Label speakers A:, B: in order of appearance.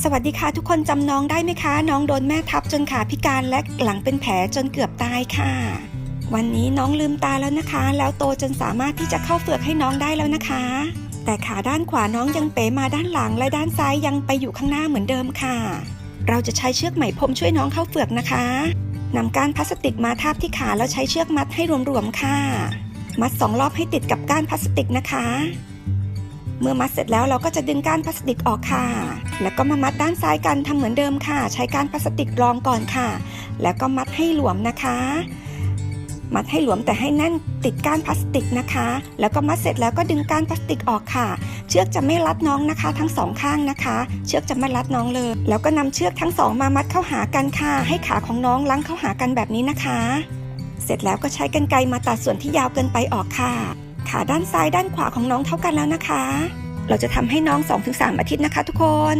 A: สวัสดีค่ะทุกคนจำน้องได้ไหมคะ น้องโดนแม่ทับจนขาพิการและหลังเป็นแผลจนเกือบตายค่ะ วันนี้น้องลืมตาแล้วนะคะ แล้วโตจนสามารถที่จะเข้าเฟือกให้น้องได้แล้วนะคะ แต่ขาด้านขวาน้องยังเป๋มาด้านหลังและด้านซ้ายยังไปอยู่ข้างหน้าเหมือนเดิมค่ะ เราจะใช้เชือกไหมพรมช่วยน้องเข้าเฟือกนะคะนำก้านพลาสติกมาทาบที่ขาแล้วใช้เชือกมัดให้รวมๆค่ะ มัดสองรอบให้ติดกับก้านพลาสติกนะคะ เมื่อมัดเสร็จแล้วเราก็จะดึงก้านพลาสติกออกค่ะ แล้วก็มามัดด้านซ้ายกันทำเหมือนเดิมค่ะ ใช้ก้านพลาสติกรองก่อนค่ะ แล้วก็มัดให้หลวมนะคะ มัดให้หลวมแต่ให้แน่นติดก้านพลาสติกนะคะ แล้วก็มัดเสร็จแล้วก็ดึงก้านพลาสติกออกค่ะ เชือกจะไม่รัดน้องนะคะ ทั้งสองข้างนะคะ เชือกจะไม่รัดน้องเลย แล้วก็นำเชือกทั้งสองมามัดเข้าหากันค่ะ ให้ขาของน้องลังเข้าหากันแบบนี้นะคะ เสร็จแล้วก็ใช้กรรไกรมาตัดส่วนที่ยาวเกินไปออกค่ะ ขาด้านซ้ายด้านขวาของน้องเท่ากันแล้วนะคะ เราจะทำให้น้อง 2-3 อาทิตย์นะคะทุกคน